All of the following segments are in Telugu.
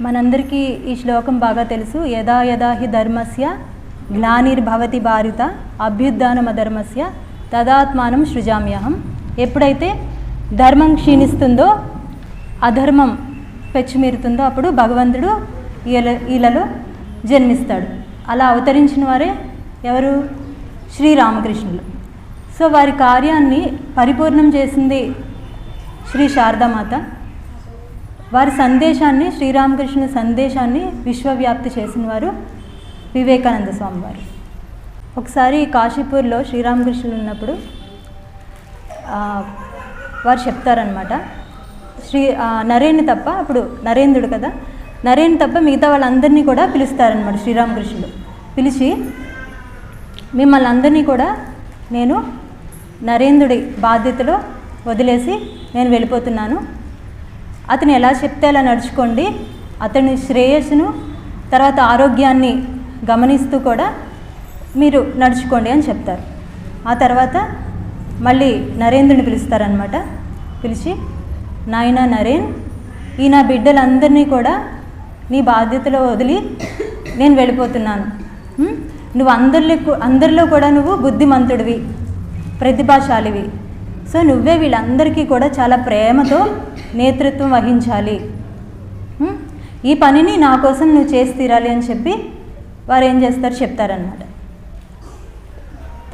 మనందరికీ ఈ శ్లోకం బాగా తెలుసు. యదా యదా హి ధర్మస్య గ్లానిర్భవతి భారత అభ్యుత్నమధర్మస్య తదాత్మానం సృజామ్యహం. ఎప్పుడైతే ధర్మం క్షీణిస్తుందో అధర్మం పెచ్చిమీరుతుందో అప్పుడు భగవంతుడు ఈల ఈలలో జన్మిస్తాడు. అలా అవతరించిన వారే ఎవరు? శ్రీరామకృష్ణులు. సో వారి కార్యాన్ని పరిపూర్ణం చేసింది శ్రీ శారదామాత. వారి సందేశాన్ని శ్రీరామకృష్ణ సందేశాన్ని విశ్వవ్యాప్తి చేసిన వారు వివేకానంద స్వామి వారు. ఒకసారి కాశీపూర్లో శ్రీరామకృష్ణులు ఉన్నప్పుడు వారు చెప్తారనమాట శ్రీ నరేన్ తప్ప అప్పుడు నరేంద్రుడు కదా నరేన్ తప్ప మిగతా వాళ్ళందరినీ కూడా పిలుస్తారనమాట శ్రీరామకృష్ణుడు. పిలిచి మిమ్మల్ని అందరినీ కూడా నేను నరేంద్రుడి బాధ్యతలో వదిలేసి నేను వెళ్ళిపోతున్నాను. అతను ఎలా చెప్తే అలా నడుచుకోండి. అతని శ్రేయస్సును తర్వాత ఆరోగ్యాన్ని గమనిస్తూ కూడా మీరు నడుచుకోండి అని చెప్తారు. ఆ తర్వాత మళ్ళీ నరేంద్రుని పిలుస్తారనమాట పిలిచి నాయన నరేన్ ఈ నా బిడ్డలందరినీ కూడా నీ బాధ్యతలో వదిలి నేను వెళ్ళిపోతున్నాను. నువ్వు అందరిలో అందరిలో కూడా నువ్వు బుద్ధిమంతుడివి ప్రతిభాశాలివి. సో నువ్వే వీళ్ళందరికీ కూడా చాలా ప్రేమతో నేతృత్వం వహించాలి. ఈ పనిని నా కోసం నువ్వు చేసి తీరాలి అని చెప్పి వారు ఏం చేస్తారు చెప్తారనమాట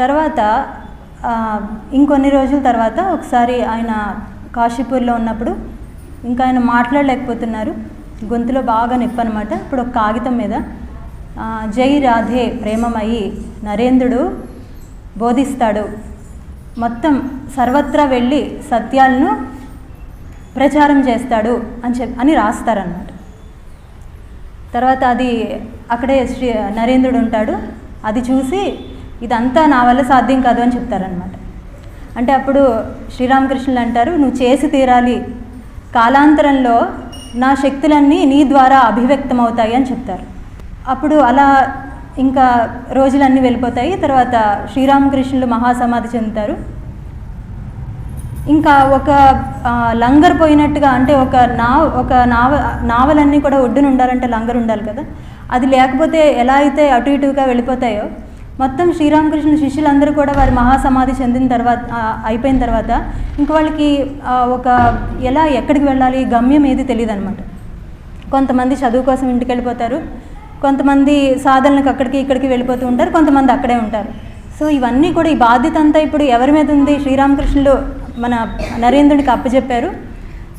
తర్వాత ఇంకొన్ని రోజుల తర్వాత ఒకసారి ఆయన కాశీపూర్లో ఉన్నప్పుడు ఇంకా ఆయన మాట్లాడలేకపోతున్నారు. గొంతులో బాగా నొప్పి అనమాట ఇప్పుడు ఒక కాగితం మీద జై రాధే ప్రేమమయ్యి నరేంద్రుడు బోధిస్తాడు. మొత్తం సర్వత్రా వెళ్ళి సత్యాలను ప్రచారం చేస్తాడు అని చెప్ అని రాస్తారనమాట తర్వాత అది అక్కడే శ్రీ నరేంద్రుడు ఉంటాడు. అది చూసి ఇదంతా నా వల్ల సాధ్యం కాదు అని చెప్తారనమాట అంటే అప్పుడు శ్రీరామకృష్ణులు అంటారు నువ్వు చేసి తీరాలి. కాలాంతరంలో నా శక్తులన్నీ నీ ద్వారా అభివ్యక్తమవుతాయి అని చెప్తారు. అప్పుడు అలా ఇంకా రోజులన్నీ వెళ్ళిపోతాయి. తర్వాత శ్రీరామకృష్ణులు మహాసమాధి చెందుతారు. ఇంకా ఒక లంగర్ పోయినట్టుగా అంటే ఒక నావ ఒక నావ నావలన్నీ కూడా ఒడ్డున ఉండాలంటే లంగర్ ఉండాలి కదా. అది లేకపోతే ఎలా అయితే అటు ఇటుగా వెళ్ళిపోతాయో మొత్తం శ్రీరామకృష్ణ శిష్యులందరూ కూడా వారి మహాసమాధి చెందిన తర్వాత అయిపోయిన తర్వాత ఇంక వాళ్ళకి ఒక ఎలా ఎక్కడికి వెళ్ళాలి గమ్యం ఏది తెలియదు అనమాట కొంతమంది చదువు కోసం ఇంటికి వెళ్ళిపోతారు. కొంతమంది సాధనలకు అక్కడికి ఇక్కడికి వెళ్ళిపోతూ ఉంటారు కొంతమంది అక్కడే ఉంటారు. సో ఇవన్నీ కూడా ఈ బాధ్యత అంతా ఇప్పుడు ఎవరి మీద ఉంది? శ్రీరామకృష్ణులు మన నరేంద్రుడికి అప్పచెప్పారు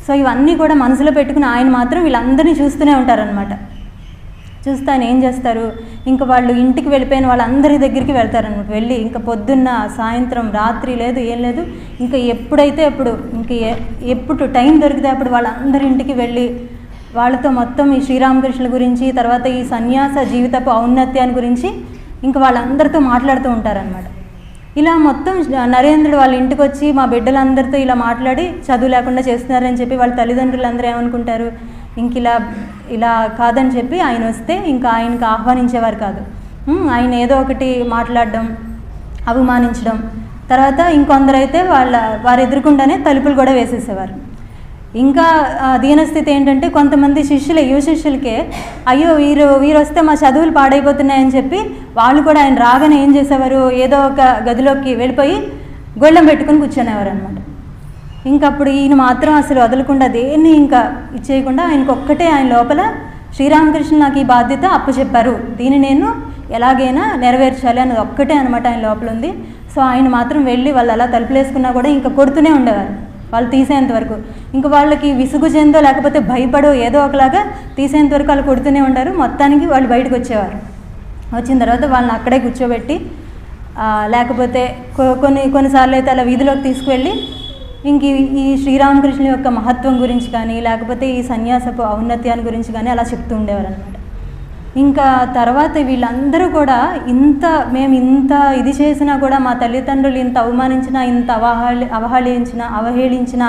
సో ఇవన్నీ కూడా మనసులో పెట్టుకుని ఆయన మాత్రం వీళ్ళందరినీ చూస్తూనే ఉంటారనమాట చూస్తే ఆయన ఏం చేస్తారు? ఇంకా వాళ్ళు ఇంటికి వెళ్ళిపోయిన వాళ్ళందరి దగ్గరికి వెళ్తారనమాట వెళ్ళి ఇంకా పొద్దున్న సాయంత్రం రాత్రి లేదు ఏం లేదు. ఇంకా ఎప్పుడైతే అప్పుడు ఇంక ఎ- ఎప్పుడు టైం దొరికితే అప్పుడు వాళ్ళందరి ఇంటికి వెళ్ళి వాళ్ళతో మొత్తం ఈ శ్రీరామకృష్ణుల గురించి తర్వాత ఈ సన్యాస జీవితపు ఔన్నత్యాన్ని గురించి ఇంకా వాళ్ళందరితో మాట్లాడుతూ ఉంటారనమాట ఇలా మొత్తం నరేంద్రుడు వాళ్ళ ఇంటికి వచ్చి మా బిడ్డలందరితో ఇలా మాట్లాడి చదువు లేకుండా చేస్తున్నారని చెప్పి వాళ్ళ తల్లిదండ్రులు అందరూ ఏమనుకుంటారు? ఇంక ఇలా ఇలా కాదని చెప్పి ఆయన వస్తే ఇంకా ఆయనకి ఆహ్వానించేవారు కాదు. ఆయన ఏదో ఒకటి మాట్లాడడం అవమానించడం తర్వాత ఇంకొందరైతే వాళ్ళ వారు ఎదురుకుండానే తలుపులు కూడా వేసేసేవారు. ఇంకా దీనస్థితి ఏంటంటే కొంతమంది శిష్యులు యువ శిష్యులకే అయ్యో వీరు వీరు వస్తే మా చదువులు పాడైపోతున్నాయని చెప్పి వాళ్ళు కూడా ఆయన రాగానే ఏం చేసేవారు? ఏదో ఒక గదిలోకి వెళ్ళిపోయి గొళ్ళెం పెట్టుకుని కూర్చునేవారు అనమాట ఇంకా అప్పుడు ఈయన మాత్రం అసలు వదలకుండా దేన్ని ఇంకా ఇచ్చేయకుండా ఆయనకు ఒక్కటే ఆయన లోపల శ్రీరామకృష్ణ నాకు ఈ బాధ్యత అప్పచెప్పారు దీన్ని నేను ఎలాగైనా నెరవేర్చాలి అన్నది ఒక్కటే అనమాట ఆయన లోపల ఉంది సో ఆయన మాత్రం వెళ్ళి వాళ్ళు అలా తలుపులేసుకున్నా కూడా ఇంకా కొడుతూనే ఉండేవారు. వాళ్ళు తీసేంత వరకు. ఇంకా వాళ్ళకి విసుగు చెందో లేకపోతే భయపడో ఏదో ఒకలాగా తీసేంత వరకు వాళ్ళు కొడుతూనే ఉంటారు మొత్తానికి వాళ్ళు బయటకు వచ్చేవారు. వచ్చిన తర్వాత వాళ్ళని అక్కడే కూర్చోబెట్టి లేకపోతే కొన్ని కొన్నిసార్లు అయితే అలా వీధిలోకి తీసుకువెళ్ళి ఇంక ఈ- ఈ శ్రీరామకృష్ణ యొక్క మహత్వం గురించి కానీ లేకపోతే ఈ సన్యాసపు ఔన్నత్యాన్ని గురించి కానీ అలా చెప్తూ ఉండేవారు అనమాట ఇంకా తర్వాత వీళ్ళందరూ కూడా ఇంత మేము ఇంత ఇది చేసినా కూడా మా తల్లిదండ్రులు ఇంత అవమానించినా ఇంత అవహేళి అవహేళించిన అవహేళించిన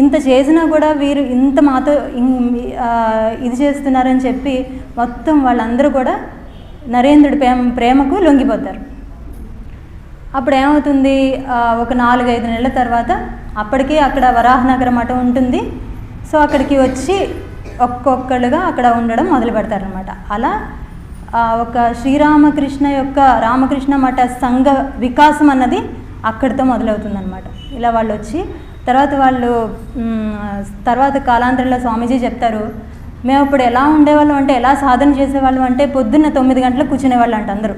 ఇంత చేసినా కూడా వీరు ఇంత మాతో ఇది చేస్తున్నారని చెప్పి మొత్తం వాళ్ళందరూ కూడా నరేంద్రుడి ప్రేమ ప్రేమకు లొంగిపోతారు. అప్పుడు ఏమవుతుంది ఒక నాలుగైదు నెలల తర్వాత అప్పటికే అక్కడ వరాహనగర మఠం ఉంటుంది. సో అక్కడికి వచ్చి ఒక్కొక్కళ్ళుగా అక్కడ ఉండడం మొదలు పెడతారనమాట అలా ఒక శ్రీరామకృష్ణ యొక్క రామకృష్ణ మఠ సంఘ వికాసం అన్నది అక్కడితో మొదలవుతుందన్నమాట. ఇలా వాళ్ళు వచ్చి తర్వాత వాళ్ళు తర్వాత కాలాంతరంలో స్వామీజీ చెప్తారు మేము ఇప్పుడు ఎలా ఉండేవాళ్ళం అంటే ఎలా సాధన చేసేవాళ్ళం అంటే పొద్దున్న తొమ్మిది గంటలకు కూర్చునేవాళ్ళు అంట అందరూ.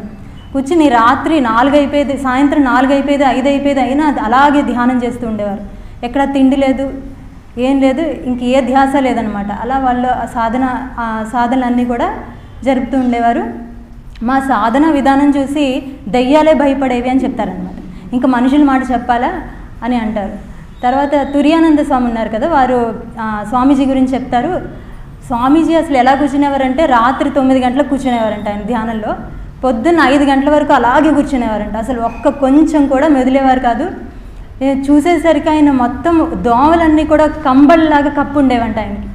కూర్చుని రాత్రి నాలుగు అయిపోయేది సాయంత్రం నాలుగు అయిపోయేది ఐదు అయిపోయేది అయినా అలాగే ధ్యానం చేస్తూ ఉండేవారు. ఎక్కడ తిండి లేదు ఏం లేదు ఇంక ఏ ధ్యాస లేదనమాట. అలా వాళ్ళు ఆ సాధన ఆ సాధనలన్నీ కూడా జరుపుతూ ఉండేవారు. మా సాధన విధానం చూసి దయ్యాలే భయపడేవి అని చెప్తారనమాట. ఇంకా మనుషుల మాట చెప్పాలా అని అంటారు. తర్వాత తురియానంద స్వామి ఉన్నారు కదా వారు స్వామీజీ గురించి చెప్తారు. స్వామీజీ అసలు ఎలా కూర్చునేవారంటే రాత్రి తొమ్మిది గంటలకు కూర్చునేవారంట ఆయన ధ్యానంలో. పొద్దున్న ఐదు గంటల వరకు అలాగే కూర్చునేవారంట. అసలు ఒక్క కొంచెం కూడా మెదిలేవారు కాదు. చూసేసరికి ఆయన మొత్తం దోమలన్నీ కూడా కంబల్లాగా కప్పు ఉండేవంట ఆయనకి.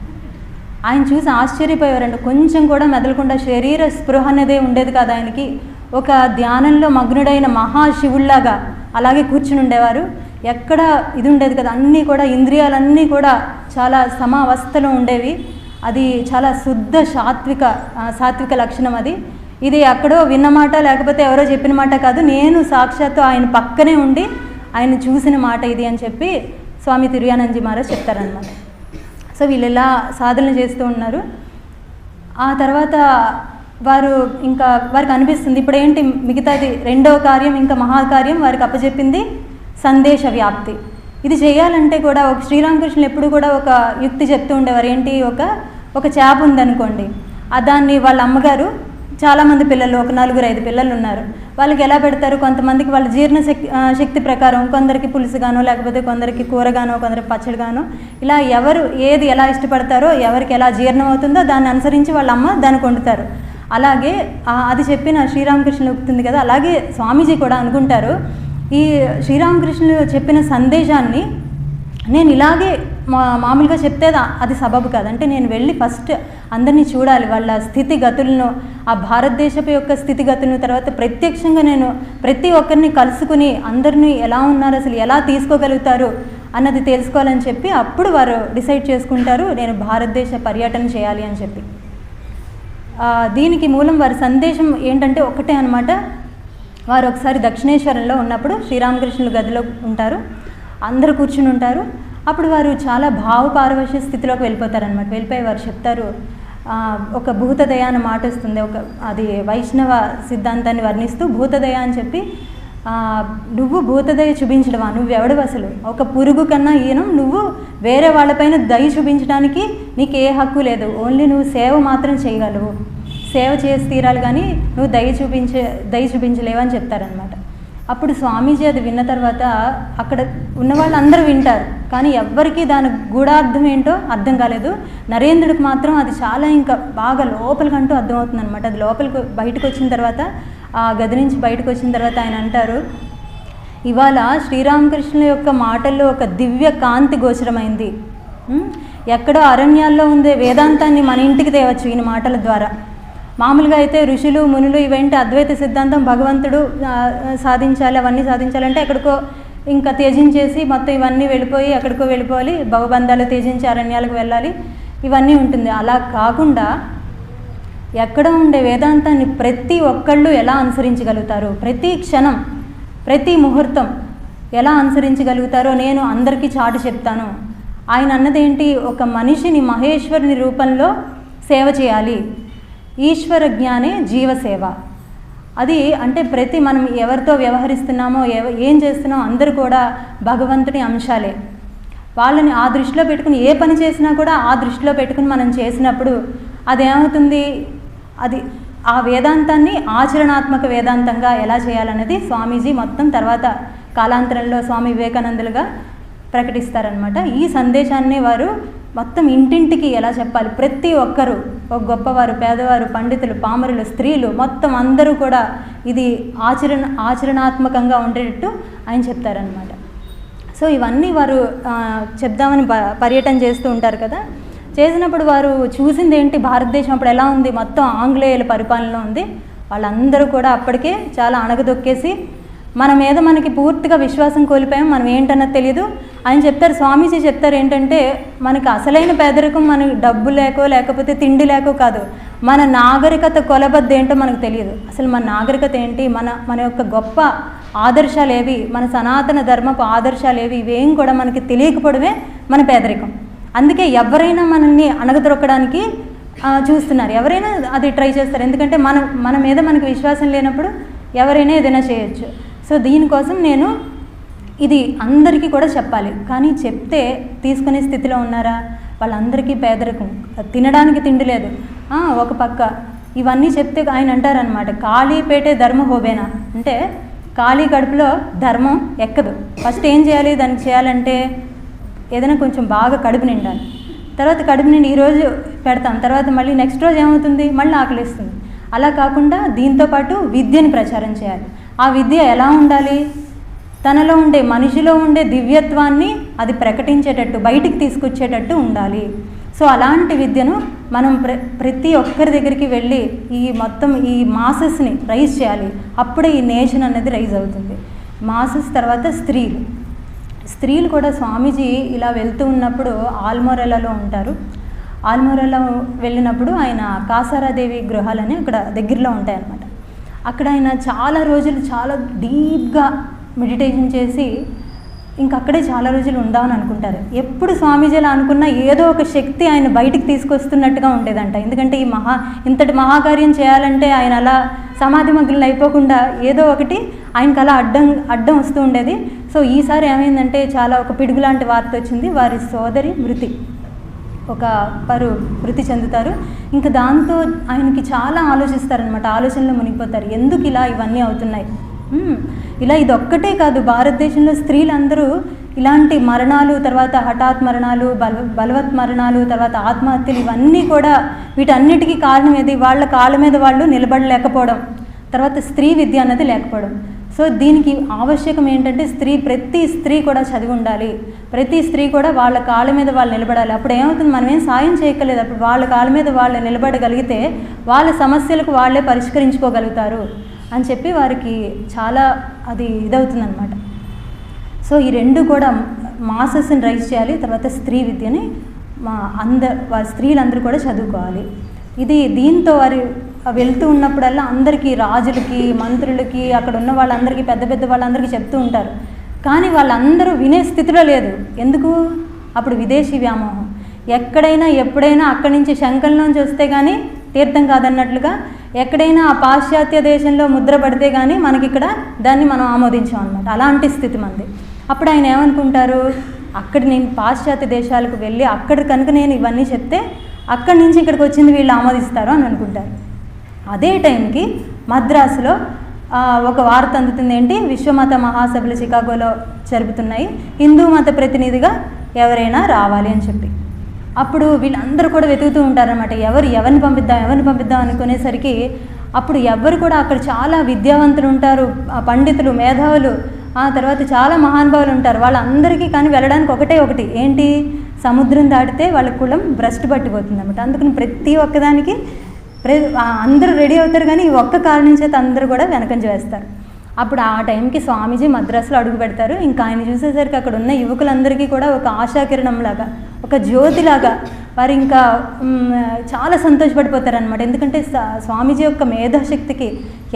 ఆయన చూసి ఆశ్చర్యపోయేవారంట. కొంచెం కూడా మెదలకుండా శరీర స్పృహ అనేది ఉండేది కాదు ఆయనకి. ఒక ధ్యానంలో మగ్నుడైన మహాశివుల్లాగా అలాగే కూర్చుని ఉండేవారు. ఎక్కడ ఇది ఉండేది కదా. అన్నీ కూడా ఇంద్రియాలన్నీ కూడా చాలా సమావస్థలో ఉండేవి. అది చాలా శుద్ధ సాత్విక సాత్విక లక్షణం అది. ఇది ఎక్కడో విన్న మాట లేకపోతే ఎవరో చెప్పిన మాట కాదు. నేను సాక్షాత్తు ఆయన పక్కనే ఉండి ఆయన చూసిన మాట ఇది అని చెప్పి స్వామి తిరుయానందజీ మహారాజ్ చెప్తారనమాట సో వీళ్ళు ఎలా సాధనలు చేస్తూ ఉన్నారు. ఆ తర్వాత వారు ఇంకా వారికి అనిపిస్తుంది ఇప్పుడు ఏంటి మిగతాది రెండవ కార్యం ఇంకా మహాకార్యం వారికి అప్పచెప్పింది సందేశ వ్యాప్తి. ఇది చేయాలంటే కూడా ఒక శ్రీరామకృష్ణులు ఎప్పుడు కూడా ఒక యుక్తి చెప్తూ ఉండేవారు. ఏంటి ఒక ఒక చేప ఉందనుకోండి దాన్ని వాళ్ళ అమ్మగారు చాలామంది పిల్లలు ఒక నలుగురు ఐదు పిల్లలు ఉన్నారు. వాళ్ళకి ఎలా పెడతారు? కొంతమందికి వాళ్ళ జీర్ణ శక్తి శక్తి ప్రకారం కొందరికి పులుసుగానో లేకపోతే కొందరికి కూరగానో కొందరికి పచ్చడిగానో ఇలా ఎవరు ఏది ఎలా ఇష్టపడతారో ఎవరికి ఎలా జీర్ణం అవుతుందో దాన్ని అనుసరించి వాళ్ళ అమ్మ దానికి వండుతారు. అలాగే అది చెప్పిన శ్రీరామకృష్ణులు చెప్తుంది కదా అలాగే స్వామీజీ కూడా అనుకుంటారు. ఈ శ్రీరామకృష్ణులు చెప్పిన సందేశాన్ని నేను ఇలాగే మా మామూలుగా చెప్తే అది సబబు కాదు. అంటే నేను వెళ్ళి ఫస్ట్ అందరినీ చూడాలి. వాళ్ళ స్థితిగతులను ఆ భారతదేశపు యొక్క స్థితిగతులను తర్వాత ప్రత్యక్షంగా నేను ప్రతి ఒక్కరిని కలుసుకుని అందరినీ ఎలా ఉన్నారు అసలు ఎలా తీసుకోగలుగుతారు అన్నది తెలుసుకోవాలని చెప్పి అప్పుడు వారు డిసైడ్ చేసుకుంటారు. నేను భారతదేశ పర్యటన చేయాలి అని చెప్పి. దీనికి మూలం వారి సందేశం ఏంటంటే ఒకటే అనమాట వారు ఒకసారి దక్షిణేశ్వరంలో ఉన్నప్పుడు శ్రీరామకృష్ణుల గదిలో ఉంటారు. అందరూ కూర్చుని ఉంటారు. అప్పుడు వారు చాలా భావపారవశ్య స్థితిలోకి వెళ్ళిపోతారనమాట వెళ్ళిపోయి వారు చెప్తారు ఒక భూతదయ అన్న మాట వస్తుంది. ఒక అది వైష్ణవ సిద్ధాంతాన్ని వర్ణిస్తూ భూతదయ అని చెప్పి నువ్వు భూతదయ చూపించడమా? నువ్వు ఎవడు అసలు? ఒక పురుగు కన్నా ఈయనం నువ్వు వేరే వాళ్ళపైన దయ చూపించడానికి నీకు ఏ హక్కు లేదు. ఓన్లీ నువ్వు సేవ మాత్రం చేయగలవు. సేవ చేసి తీరాలి కానీ నువ్వు దయ చూపించే దయ చూపించలేవు అని చెప్తారనమాట అప్పుడు స్వామీజీ అది విన్న తర్వాత అక్కడ ఉన్న వాళ్ళందరూ వింటారు. కానీ ఎవ్వరికీ దాని గూఢార్థం ఏంటో అర్థం కాలేదు. నరేంద్రుడికి మాత్రం అది చాలా ఇంకా బాగా లోపలికంటూ అర్థమవుతుంది అనమాట అది లోపలికి బయటకు వచ్చిన తర్వాత ఆ గది నుంచి బయటకు వచ్చిన తర్వాత ఆయన అంటారు ఇవాళ శ్రీరామకృష్ణుల యొక్క మాటల్లో ఒక దివ్య కాంతి గోచరమైంది. ఎక్కడో అరణ్యాల్లో ఉండే వేదాంతాన్ని మన ఇంటికి తేవచ్చు ఈయన మాటల ద్వారా. మామూలుగా అయితే ఋషులు మునులు ఇవేంటి అద్వైత సిద్ధాంతం భగవంతుడు సాధించాలి అవన్నీ సాధించాలంటే ఎక్కడికో ఇంకా త్యజించేసి మొత్తం ఇవన్నీ వెళ్ళిపోయి ఎక్కడికో వెళ్ళిపోవాలి. భవబంధాలు త్యజించి అరణ్యాలకు వెళ్ళాలి. ఇవన్నీ ఉంటుంది. అలా కాకుండా ఎక్కడ ఉండే వేదాంతాన్ని ప్రతి ఒక్కళ్ళు ఎలా అనుసరించగలుగుతారు? ప్రతి క్షణం ప్రతి ముహూర్తం ఎలా అనుసరించగలుగుతారో నేను అందరికీ చాటు చెప్తాను. ఆయన అన్నదేంటి ఒక మనిషిని మహేశ్వరుని రూపంలో సేవ చేయాలి. ఈశ్వర జ్ఞానే జీవసేవ. అది అంటే ప్రతి మనం ఎవరితో వ్యవహరిస్తున్నామో ఎవ ఏం చేస్తున్నామో అందరూ కూడా భగవంతుని అంశాలే. వాళ్ళని ఆ దృష్టిలో పెట్టుకుని ఏ పని చేసినా కూడా ఆ దృష్టిలో పెట్టుకుని మనం చేసినప్పుడు అదేమవుతుంది? అది ఆ వేదాంతాన్ని ఆచరణాత్మక వేదాంతంగా ఎలా చేయాలన్నది స్వామీజీ మొత్తం తర్వాత కాలాంతరంలో స్వామి వివేకానందులుగా ప్రకటిస్తారనమాట ఈ సందేశాన్ని వారు మొత్తం ఇంటింటికి ఎలా చెప్పాలి? ప్రతి ఒక్కరూ గొప్పవారు పేదవారు పండితులు పామరులు స్త్రీలు మొత్తం అందరూ కూడా ఇది ఆచరణ ఆచరణాత్మకంగా ఉండేటట్టు ఆయన చెప్తారనమాట సో ఇవన్నీ వారు చెప్దామని పర్యటన చేస్తూ ఉంటారు కదా. చేసినప్పుడు వారు చూసింది ఏంటి భారతదేశం అప్పుడు ఎలా ఉంది మొత్తం ఆంగ్లేయుల పరిపాలనలో ఉంది. వాళ్ళందరూ కూడా అప్పటికే చాలా అణగదొక్కేసి మన మీద మనకి పూర్తిగా విశ్వాసం కోల్పోయాం మనం ఏంటన్నది తెలియదు ఆయన చెప్తారు స్వామీజీ చెప్తారు ఏంటంటే మనకు అసలైన పేదరికం మనకు డబ్బు లేకో లేకపోతే తిండి లేకో కాదు. మన నాగరికత కొలబద్ద ఏంటో మనకు తెలియదు. అసలు మన నాగరికత ఏంటి? మన మన యొక్క గొప్ప ఆదర్శాలు ఏవి? మన సనాతన ధర్మపు ఆదర్శాలు ఏవి? ఇవేం కూడా మనకి తెలియకపోవడమే మన పేదరికం. అందుకే ఎవరైనా మనల్ని అణగదొక్కడానికి చూస్తున్నారు. ఎవరైనా అది ట్రై చేస్తారు. ఎందుకంటే మన మన మీద మనకి విశ్వాసం లేనప్పుడు ఎవరైనా ఏదైనా చేయొచ్చు. సో దీనికోసం నేను ఇది అందరికీ కూడా చెప్పాలి. కానీ చెప్తే తీసుకునే స్థితిలో ఉన్నారా? వాళ్ళందరికీ పేదరికం. తినడానికి తిండి లేదు. ఒక పక్క. ఇవన్నీ చెప్తే ఆయన అంటారనమాట ఖాళీ పేటే ధర్మ హోబేనా? అంటే ఖాళీ కడుపులో ధర్మం ఎక్కదు. ఫస్ట్ ఏం చేయాలి? దానికి చేయాలంటే ఏదైనా కొంచెం బాగా కడుపు నిండాలి. తర్వాత కడుపు నిండి ఈరోజు పెడతాం. తర్వాత మళ్ళీ నెక్స్ట్ రోజు ఏమవుతుంది? మళ్ళీ ఆకలిస్తుంది. అలా కాకుండా దీంతో పాటు విద్యని ప్రచారం చేయాలి. ఆ విద్య ఎలా ఉండాలి? తనలో ఉండే మనిషిలో ఉండే దివ్యత్వాన్ని అది ప్రకటించేటట్టు బయటికి తీసుకొచ్చేటట్టు ఉండాలి. సో అలాంటి విద్యను మనం ప్ర ప్రతి ఒక్కరి దగ్గరికి వెళ్ళి ఈ మొత్తం ఈ మాసెస్ని రైజ్ చేయాలి. అప్పుడే ఈ నేషన్ అనేది రైజ్ అవుతుంది. మాసెస్ తర్వాత స్త్రీలు. స్త్రీలు కూడా స్వామీజీ ఇలా వెళ్తూ ఉన్నప్పుడు ఆల్మోరెలలో ఉంటారు. ఆల్మోరాలో వెళ్ళినప్పుడు ఆయన కాసారాదేవి గృహాలని అక్కడ దగ్గరలో ఉంటాయన్నమాట. అక్కడ ఆయన చాలా రోజులు చాలా డీప్గా మెడిటేషన్ చేసి ఇంక అక్కడే చాలా రోజులు ఉందామని అనుకుంటారు. ఎప్పుడు స్వామీజీ అలా అనుకున్నా ఏదో ఒక శక్తి ఆయన బయటికి తీసుకొస్తున్నట్టుగా ఉండేదంట. ఎందుకంటే ఈ మహా ఇంతటి మహాకార్యం చేయాలంటే ఆయన అలా సమాధి మగ్గులు అయిపోకుండా ఏదో ఒకటి ఆయనకు అలా అడ్డం అడ్డం వస్తూ ఉండేది. సో ఈసారి ఏమైందంటే చాలా ఒక పిడుగు లాంటి వార్త వచ్చింది. వారి సోదరి మృతి. ఒక వారు మృతి చెందుతారు. ఇంకా దాంతో ఆయనకి చాలా ఆలోచిస్తారనమాట ఆలోచనలో మునిగిపోతారు. ఎందుకు ఇలా ఇవన్నీ అవుతున్నాయి? ఇలా ఇది ఒక్కటే కాదు. భారతదేశంలో స్త్రీలందరూ ఇలాంటి మరణాలు తర్వాత హఠాత్ మరణాలు బల బలవత్ మరణాలు తర్వాత ఆత్మహత్యలు ఇవన్నీ కూడా వీటన్నిటికీ కారణం ఏది? వాళ్ళ కాళ్ళ మీద వాళ్ళు నిలబడలేకపోవడం. తర్వాత స్త్రీ విద్య అన్నది లేకపోవడం. సో దీనికి ఆవశ్యకం ఏంటంటే స్త్రీ ప్రతి స్త్రీ కూడా చదివి ఉండాలి. ప్రతి స్త్రీ కూడా వాళ్ళ కాళ్ళ మీద వాళ్ళు నిలబడాలి. అప్పుడు ఏమవుతుంది? మనం ఏం సాయం చేయగలేదు అప్పుడు వాళ్ళ కాళ్ళ మీద వాళ్ళు నిలబడగలిగితే వాళ్ళ సమస్యలకు వాళ్ళే పరిష్కరించుకోగలుగుతారు. అని చెప్పి వారికి చాలా అది ఇదవుతుందన్నమాట. సో ఈ రెండు కూడా మాసెస్ని రైజ్ చేయాలి తర్వాత స్త్రీ విద్యని మా అంద వారి స్త్రీలందరూ కూడా చదువుకోవాలి. ఇది దీంతో వారి వెళ్తూ ఉన్నప్పుడల్లా అందరికీ రాజులకి మంత్రులకి అక్కడ ఉన్న వాళ్ళందరికీ పెద్ద పెద్ద వాళ్ళందరికీ చెప్తూ ఉంటారు. కానీ వాళ్ళందరూ వినే స్థితిలో లేదు. ఎందుకు? అప్పుడు విదేశీ వ్యామోహం. ఎక్కడైనా ఎప్పుడైనా అక్కడి నుంచి శంఖంలోంచి వస్తే కానీ తీర్థం కాదన్నట్లుగా ఎక్కడైనా ఆ పాశ్చాత్య దేశంలో ముద్ర పడితే కానీ మనకి ఇక్కడ దాన్ని మనం ఆమోదించాం అనమాట అలాంటి స్థితి మంది అప్పుడు ఆయన ఏమనుకుంటారు? అక్కడ నేను పాశ్చాత్య దేశాలకు వెళ్ళి అక్కడ కనుక నేను ఇవన్నీ చెప్తే అక్కడి నుంచి ఇక్కడికి వచ్చింది వీళ్ళు ఆమోదిస్తారు అని అనుకుంటారు. అదే టైంకి మద్రాసులో ఒక వార్త అందుతుంది ఏంటి? విశ్వమత మహాసభలు చికాగోలో జరుపుతున్నాయి హిందూ మత ప్రతినిధిగా ఎవరైనా రావాలి అని చెప్పి. అప్పుడు వీళ్ళందరూ కూడా వెతుకుతూ ఉంటారనమాట ఎవరు ఎవరిని పంపిద్దాం ఎవరిని పంపిద్దాం అనుకునేసరికి అప్పుడు ఎవరు కూడా అక్కడ చాలా విద్యావంతులు ఉంటారు పండితులు మేధావులు ఆ తర్వాత చాలా మహానుభావులు ఉంటారు. వాళ్ళందరికీ కానీ వెళ్ళడానికి ఒకటే ఒకటి. ఏంటి? సముద్రం దాటితే వాళ్ళ కులం భ్రష్టు పట్టిపోతుంది అనమాట అందుకని ప్రతి ఒక్కదానికి అందరూ రెడీ అవుతారు కానీ ఈ ఒక్క కారణం చేత అందరూ కూడా వెనకంజ వేస్తారు. అప్పుడు ఆ టైంకి స్వామీజీ మద్రాసులో అడుగు పెడతారు. ఇంకా ఆయన చూసేసరికి అక్కడ ఉన్న యువకులందరికీ కూడా ఒక ఆశాకిరణం లాగా ఒక జ్యోతిలాగా. వారు ఇంకా చాలా సంతోషపడిపోతారు అనమాట ఎందుకంటే స్వామీజీ యొక్క మేధాశక్తికి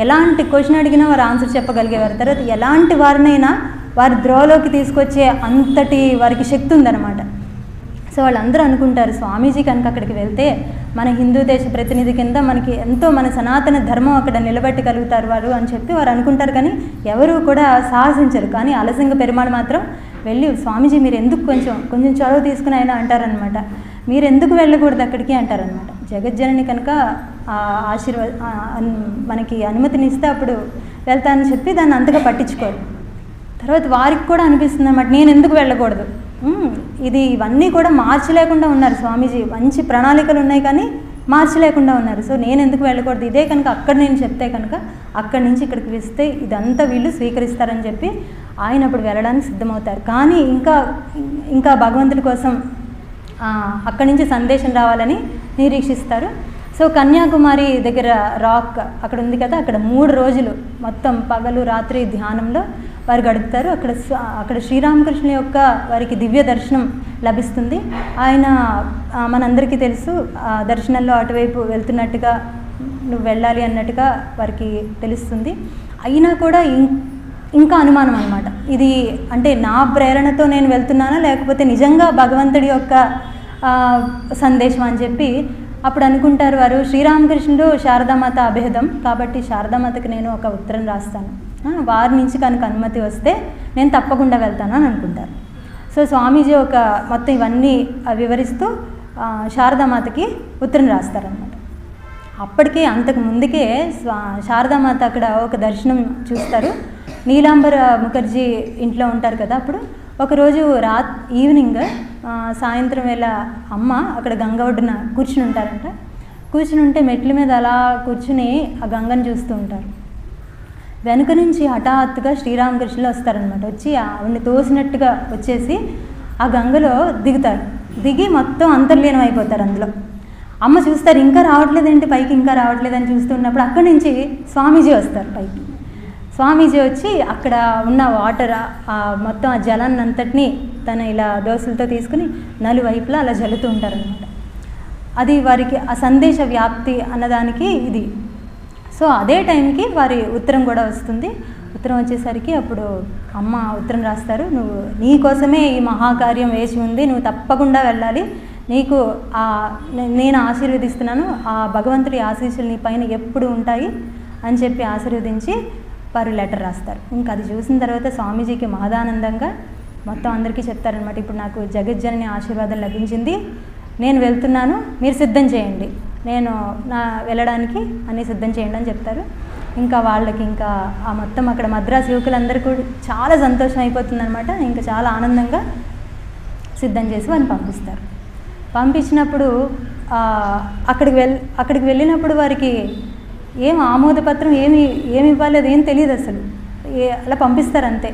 ఎలాంటి క్వశ్చన్ అడిగినా వారు ఆన్సర్ చెప్పగలిగేవారు. తర్వాత ఎలాంటి వారినైనా వారి ద్రోలోకి తీసుకొచ్చే అంతటి వారికి శక్తి ఉందన్నమాట. సో వాళ్ళందరూ అనుకుంటారు స్వామీజీ కనుక అక్కడికి వెళ్తే మన హిందూ దేశ ప్రతినిధి కింద మనకి ఎంతో మన సనాతన ధర్మం అక్కడ నిలబెట్టగలుగుతారు వారు అని చెప్పి వారు అనుకుంటారు. కానీ ఎవరు కూడా సాహసించరు. కానీ అలసింగ పెరుమాళ్ మాత్రం వెళ్ళి స్వామీజీ మీరు ఎందుకు కొంచెం కొంచెం చొరవ తీసుకుని ఆయన అంటారనమాట మీరు ఎందుకు వెళ్ళకూడదు అక్కడికి? అంటారనమాట జగజ్జనని కనుక ఆ ఆశీర్వా మనకి అనుమతినిస్తే అప్పుడు వెళ్తానని చెప్పి దాన్ని అంతగా పట్టించుకోరు. తర్వాత వారికి కూడా అనిపిస్తుంది అనమాట నేను ఎందుకు వెళ్ళకూడదు ఇది ఇవన్నీ కూడా మార్చలేకుండా ఉన్నారు స్వామీజీ. మంచి ప్రణాళికలు ఉన్నాయి కానీ మార్చలేకుండా ఉన్నారు. సో నేను ఎందుకు వెళ్ళకూడదు? ఇదే కనుక అక్కడ నేను చెప్తే కనుక అక్కడి నుంచి ఇక్కడికి వస్తే ఇదంతా వీళ్ళు స్వీకరిస్తారని చెప్పి ఆయన అప్పుడు వెళ్ళడానికి సిద్ధమవుతారు. కానీ ఇంకా ఇంకా భగవంతుడి కోసం అక్కడి నుంచి సందేశం రావాలని నిరీక్షిస్తారు. సో కన్యాకుమారి దగ్గర రాక్ అక్కడ ఉంది కదా అక్కడ మూడు రోజులు మొత్తం పగలు రాత్రి ధ్యానంలో వారు గడుపుతారు. అక్కడ అక్కడ శ్రీరామకృష్ణ యొక్క వారికి దివ్య దర్శనం లభిస్తుంది. ఆయన మనందరికీ తెలుసు ఆ దర్శనంలో అటువైపు వెళ్తున్నట్టుగా నువ్వు వెళ్ళాలి అన్నట్టుగా వారికి తెలుస్తుంది. అయినా కూడా ఇం ఇంకా అనుమానం అనమాట ఇది అంటే నా ప్రేరణతో నేను వెళ్తున్నానా? లేకపోతే నిజంగా భగవంతుడి యొక్క సందేశం అని చెప్పి అప్పుడు అనుకుంటారు వారు. శ్రీరామకృష్ణుడు శారదామాత అభేదం. కాబట్టి శారదామాతకి నేను ఒక ఉత్తరం రాస్తాను. వారి నుంచి కనుక అనుమతి వస్తే నేను తప్పకుండా వెళ్తాను అని అనుకుంటారు. సో స్వామీజీ ఒక మొత్తం ఇవన్నీ వివరిస్తూ శారదామాతకి ఉత్తరం రాస్తారనమాట అప్పటికే అంతకు ముందుకే స్వా శారదామాత అక్కడ ఒక దర్శనం చూస్తారు. నీలాంబర ముఖర్జీ ఇంట్లో ఉంటారు కదా అప్పుడు. ఒకరోజు రా ఈవినింగ్ సాయంత్రం వేళ అమ్మ అక్కడ గంగ ఒడ్డున కూర్చుని ఉంటారంట. కూర్చుని ఉంటే మెట్ల మీద అలా కూర్చుని ఆ గంగను చూస్తూ ఉంటారు. వెనుక నుంచి హఠాత్తుగా శ్రీరామకృష్ణులు వస్తారనమాట వచ్చి ఆవిడని తోసినట్టుగా వచ్చేసి ఆ గంగలో దిగుతారు. దిగి మొత్తం అంతర్లీనం అయిపోతారు అందులో. అమ్మ చూస్తారు ఇంకా రావట్లేదంటే? పైకి ఇంకా రావట్లేదని చూస్తున్నప్పుడు అక్కడి నుంచి స్వామీజీ వస్తారు పైకి. స్వామీజీ వచ్చి అక్కడ ఉన్న వాటర్ ఆ మొత్తం ఆ జలాన్ని అంతటినీ తన ఇలా దోశలతో తీసుకుని నలువైపులా అలా జల్లుతూ ఉంటారనమాట అది వారికి ఆ సందేశ వ్యాప్తి అన్నదానికి ఇది. సో అదే టైంకి వారి ఉత్తరం కూడా వస్తుంది. ఉత్తరం వచ్చేసరికి అప్పుడు అమ్మ ఉత్తరం రాస్తారు నువ్వు నీ కోసమే ఈ మహాకార్యం వేసి ఉంది నువ్వు తప్పకుండా వెళ్ళాలి. నీకు ఆ నేను ఆశీర్వదిస్తున్నాను ఆ భగవంతుడి ఆశీస్సులు నీ పైన ఎప్పుడు ఉంటాయి? అని చెప్పి ఆశీర్వదించి వారు లెటర్ రాస్తారు. ఇంకా అది చూసిన తర్వాత స్వామీజీకి మహదానందంగా మొత్తం అందరికీ చెప్తారనమాట ఇప్పుడు నాకు జగజ్జనని ఆశీర్వాదం లభించింది. నేను వెళ్తున్నాను. మీరు సిద్ధం చేయండి. నేను నా వెళ్ళడానికి అన్నీ సిద్ధం చేయండి అని చెప్తారు. ఇంకా వాళ్ళకి ఇంకా ఆ మొత్తం అక్కడ మద్రాసు యువకులందరూ కూడా చాలా సంతోషం అయిపోతుందన్నమాట. ఇంకా చాలా ఆనందంగా సిద్ధం చేసి వారిని పంపిస్తారు. పంపించినప్పుడు అక్కడికి వెళ్ అక్కడికి వెళ్ళినప్పుడు వారికి ఏం ఆమోదపత్రం ఏమి ఏమి ఇవ్వాలి అది ఏం తెలియదు అసలు. ఏ అలా పంపిస్తారు అంతే.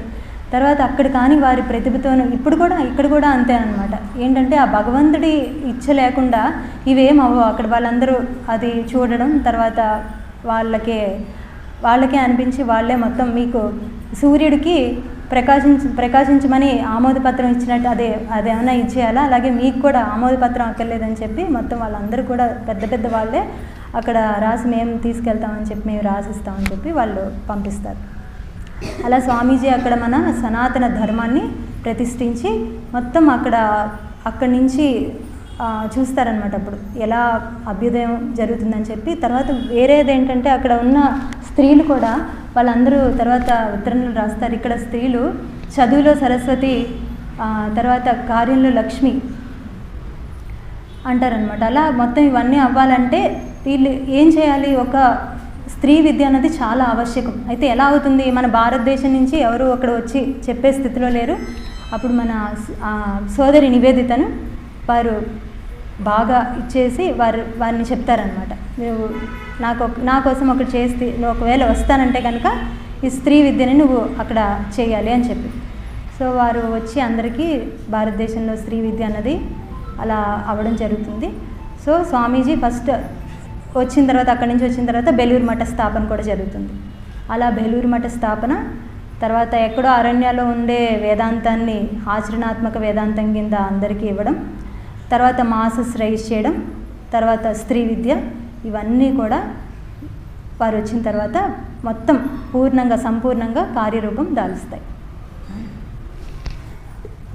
తర్వాత అక్కడ కానీ వారి ప్రతిభతోను ఇప్పుడు కూడా ఇక్కడ కూడా అంతే అనమాట ఏంటంటే ఆ భగవంతుడి ఇచ్చ లేకుండా ఇవేం అవ్వవు. అక్కడ వాళ్ళందరూ అది చూడడం తర్వాత వాళ్ళకే వాళ్ళకే అనిపించి వాళ్ళే మొత్తం మీకు సూర్యుడికి ప్రకాశించ ప్రకాశించమని ఆమోదపత్రం ఇచ్చినట్టు అదే అదేమన్నా ఇచ్చేయాలా? అలాగే మీకు కూడా ఆమోదపత్రం అక్కర్లేదని చెప్పి మొత్తం వాళ్ళందరూ కూడా పెద్ద పెద్ద వాళ్ళే అక్కడ రాసి మేము తీసుకెళ్తామని చెప్పి మేము రాసిస్తామని చెప్పి వాళ్ళు పంపిస్తారు. అలా స్వామీజీ అక్కడ మన సనాతన ధర్మాన్ని ప్రతిష్ఠించి మొత్తం అక్కడ అక్కడి నుంచి చూస్తారనమాట అప్పుడు. ఎలా అభ్యుదయం జరుగుతుందని చెప్పి. తర్వాత వేరేది ఏంటంటే అక్కడ ఉన్న స్త్రీలు కూడా వాళ్ళందరూ తర్వాత ఉత్తరంలో రాస్తారు. ఇక్కడ స్త్రీలు చదువులో సరస్వతి తర్వాత కార్యంలో లక్ష్మి అంటారనమాట అలా మొత్తం ఇవన్నీ అవ్వాలంటే వీళ్ళు ఏం చేయాలి? ఒక స్త్రీ విద్య అన్నది చాలా ఆవశ్యకం. అయితే ఎలా అవుతుంది? మన భారతదేశం నుంచి ఎవరు అక్కడ వచ్చి చెప్పే స్థితిలో లేరు. అప్పుడు మన సోదరి నివేదితను వారు బాగా ఇచ్చేసి వారు వారిని చెప్తారనమాట నువ్వు నాకు నా కోసం ఒకటి చేస్తే నువ్వు ఒకవేళ వస్తానంటే కనుక ఈ స్త్రీ విద్యని నువ్వు అక్కడ చేయాలి అని చెప్పి. సో వారు వచ్చి అందరికీ భారతదేశంలో స్త్రీ విద్య అన్నది అలా అవ్వడం జరుగుతుంది. సో స్వామీజీ ఫస్ట్ వచ్చిన తర్వాత అక్కడి నుంచి వచ్చిన తర్వాత బెలూరు మఠ స్థాపన కూడా జరుగుతుంది. అలా బెలూరు మఠ స్థాపన తర్వాత ఎక్కడో అరణ్యాలో ఉండే వేదాంతాన్ని ఆచరణాత్మక వేదాంతం కింద అందరికీ ఇవ్వడం తర్వాత మాసస్ రైజ్ చేయడం తర్వాత స్త్రీ విద్య ఇవన్నీ కూడా వారు వచ్చిన తర్వాత మొత్తం పూర్ణంగా సంపూర్ణంగా కార్యరూపం దాలుస్తాయి